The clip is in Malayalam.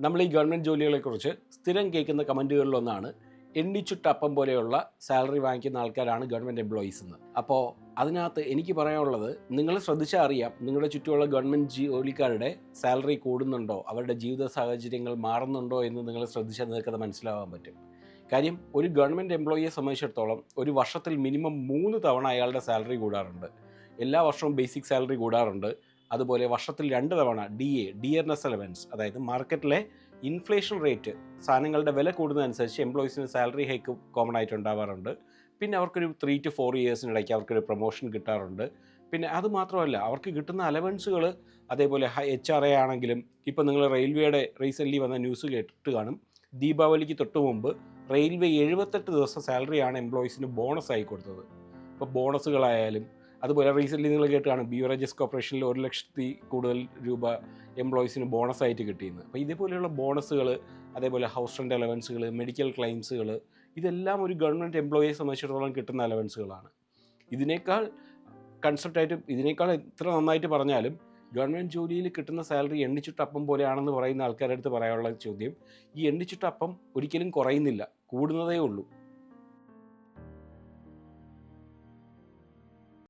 നമ്മൾ ഈ ഗവൺമെന്റ് ജോലികളെക്കുറിച്ച് സ്ഥിരം കേൾക്കുന്ന കമന്റുകളിലൊന്നാണ് എണ്ണിച്ചുട്ടപ്പം പോലെയുള്ള സാലറി വാങ്ങിക്കുന്ന ആൾക്കാരാണ് ഗവൺമെന്റ് എംപ്ലോയീസ് എന്ന് അപ്പോൾ അതിനകത്ത് എനിക്ക് പറയാനുള്ളത് നിങ്ങൾ ശ്രദ്ധിച്ചാൽ അറിയാം നിങ്ങളുടെ ചുറ്റുമുള്ള ഗവൺമെന്റ് ജോലിക്കാരുടെ സാലറി കൂടുന്നുണ്ടോ അവരുടെ ജീവിത സാഹചര്യങ്ങൾ മാറുന്നുണ്ടോ എന്ന് നിങ്ങൾ ശ്രദ്ധിച്ചാൽ നിങ്ങൾക്കത് മനസ്സിലാവാൻ പറ്റും. കാര്യം ഒരു ഗവൺമെന്റ് എംപ്ലോയിയെ സംബന്ധിച്ചിടത്തോളം ഒരു വർഷത്തിൽ മിനിമം മൂന്ന് തവണ അയാളുടെ സാലറി കൂടാറുണ്ട്. എല്ലാ വർഷവും ബേസിക് സാലറി കൂടാറുണ്ട്. അതുപോലെ വർഷത്തിൽ രണ്ട് തവണ ഡി എ ഡിയർനെസ് അലവൻസ് അതായത് മാർക്കറ്റിലെ ഇൻഫ്ലേഷൻ റേറ്റ് സാധനങ്ങളുടെ വില കൂടുന്നതനുസരിച്ച് എംപ്ലോയീസിന് സാലറി ഹൈക്ക് കോമൺ ആയിട്ട് ഉണ്ടാവാറുണ്ട്. പിന്നെ അവർക്കൊരു ത്രീ ടു ഫോർ ഇയേഴ്സിനിടയ്ക്ക് അവർക്കൊരു പ്രൊമോഷൻ കിട്ടാറുണ്ട്. പിന്നെ അത് മാത്രമല്ല അവർക്ക് കിട്ടുന്ന അലവൻസുകൾ അതേപോലെ എച്ച് ആർ എ ആണെങ്കിലും ഇപ്പോൾ നിങ്ങൾ റെയിൽവേയുടെ റീസെന്റ്ലി വന്ന ന്യൂസ് കേട്ടിട്ട് കാണും. ദീപാവലിക്ക് തൊട്ട് മുമ്പ് റെയിൽവേ എഴുപത്തെട്ട് ദിവസം സാലറിയാണ് എംപ്ലോയീസിന് ആയി കൊടുത്തത്. ഇപ്പോൾ ബോണസുകളായാലും അതുപോലെ റീസെന്റ്ലി നിങ്ങൾ കേട്ടാണ് ബിയോറേജസ് കോർപ്പറേഷനിൽ ഒരു ലക്ഷത്തി കൂടുതൽ രൂപ എംപ്ലോയീസിന് ബോണസ് ആയിട്ട് കിട്ടിയെന്ന് അപ്പോൾ ഇതേപോലെയുള്ള ബോണസുകൾ അതേപോലെ ഹൗസ് റെന്റ് അലവൻസുകൾ മെഡിക്കൽ ക്ലെയിംസുകൾ ഇതെല്ലാം ഒരു ഗവൺമെന്റ് എംപ്ലോയിയെ സംബന്ധിച്ചിടത്തോളം കിട്ടുന്ന അലവൻസുകളാണ് ഇതിനേക്കാൾ കൺസെപ്റ്റായിട്ട് ഇതിനേക്കാൾ എത്ര നന്നായിട്ട് പറഞ്ഞാലും ഗവൺമെന്റ് ജോലിയിൽ കിട്ടുന്ന സാലറി എണ്ണിച്ചിട്ടപ്പം പോലെയാണെന്ന് പറയുന്ന ആൾക്കാരുടെ അടുത്ത് പറയാനുള്ള ചോദ്യം. ഈ എണ്ണിച്ചിട്ടപ്പം ഒരിക്കലും കുറയുന്നില്ല. കൂടുന്നതേ ഉള്ളൂ.